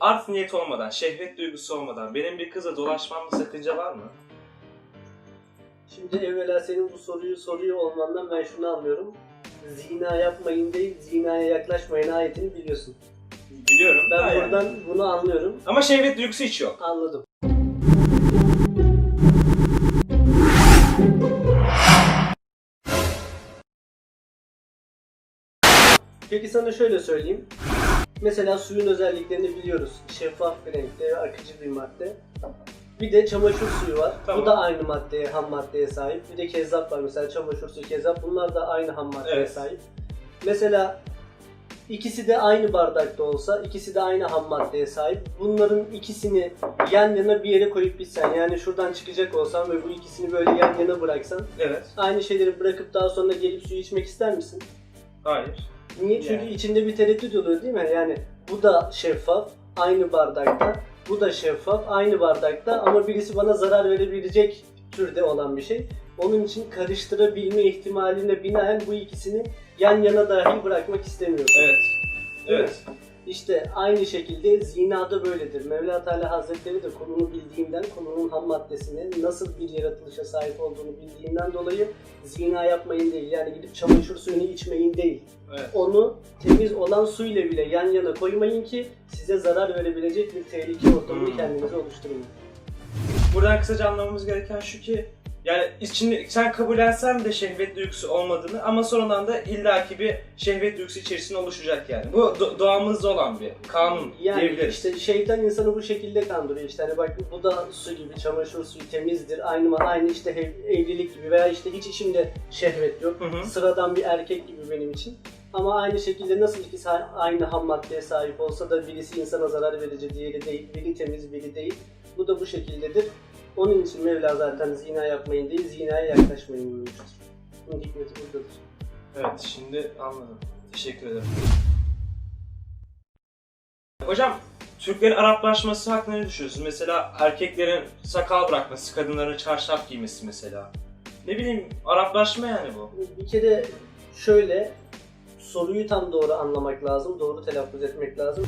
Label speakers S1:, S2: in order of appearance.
S1: art niyet olmadan, şehvet duygusu olmadan benim bir kızla dolaşmamda sakınca var mı?
S2: Şimdi evvela senin bu soruyu soruyor olmandan ben şunu anlıyorum. Zina yapmayın değil, zinaya yaklaşmayın ayetini biliyorsun.
S1: Biliyorum.
S2: Ben
S1: yani.
S2: buradan bunu anlıyorum.
S1: Ama şehvet duygusu hiç yok.
S2: Anladım. Peki sana şöyle söyleyeyim. Mesela suyun özelliklerini biliyoruz. Şeffaf bir renkte, akıcı bir madde. Bir de çamaşır suyu var.
S1: Tamam.
S2: Bu da aynı maddeye, ham maddeye sahip. Bir de kezzap var mesela çamaşır suyu, kezzap. Bunlar da aynı ham maddeye
S1: Evet.
S2: sahip. Mesela ikisi de aynı bardakta olsa, ikisi de aynı ham maddeye sahip. Bunların ikisini yan yana bir yere koyup bitsen, yani şuradan çıkacak olsan ve bu ikisini böyle yan yana bıraksan,
S1: Evet.
S2: aynı şeyleri bırakıp daha sonra gelip suyu içmek ister misin?
S1: Hayır.
S2: Niye? Çünkü
S1: Yani.
S2: içinde bir tereddüt oluyor değil mi? Yani bu da şeffaf, aynı bardakta. Bu da şeffaf, aynı bardakta ama birisi bana zarar verebilecek türde olan bir şey. Onun için karıştırabilme ihtimaline binaen bu ikisini yan yana dahi bırakmak istemiyorsun.
S1: Evet. Evet.
S2: İşte aynı şekilde zinada böyledir. Mevla Teala Hazretleri de konunu bildiğinden, konunun ham maddesini, nasıl bir yaratılışa sahip olduğunu bildiğinden dolayı zina yapmayın değil. Yani gidip çamaşır suyunu içmeyin değil.
S1: Evet.
S2: Onu temiz olan suyla bile yan yana koymayın ki size zarar verebilecek bir tehlike ortamını
S1: Hmm.
S2: kendinize oluşturmayın.
S1: Buradan kısaca anlamamız gereken şu ki yani içinde sen kabullensen de şehvet duygusu olmadığını ama sonradan da illaki bir şehvet duygusu içerisinde oluşacak yani. Bu do- doğamızda olan bir kanun
S2: Yani
S1: diyebiliriz.
S2: işte şeytan insanı bu şekilde kandırıyor işte hani bak bu da su gibi çamaşır suyu temizdir aynı aynı işte ev- evlilik gibi veya işte hiç içimde şehvet yok
S1: Hı hı.
S2: sıradan bir erkek gibi benim için ama aynı şekilde nasıl ikisi aynı ham maddeye sahip olsa da birisi insana zarar verici diğeri değil biri temiz biri değil bu da bu şekildedir onun için Mevla zaten zina yapmayın değil zinaya yaklaşmayın buyurmuştur bunun hikmeti buradadır
S1: Evet şimdi anladım. Teşekkür ederim. Hocam Türklerin Araplaşması hakkında ne düşünüyorsunuz? Mesela erkeklerin sakal bırakması, kadınların çarşaf giymesi mesela. Ne bileyim Araplaşma yani bu.
S2: Bir kere şöyle soruyu tam doğru anlamak lazım, doğru telaffuz etmek lazım.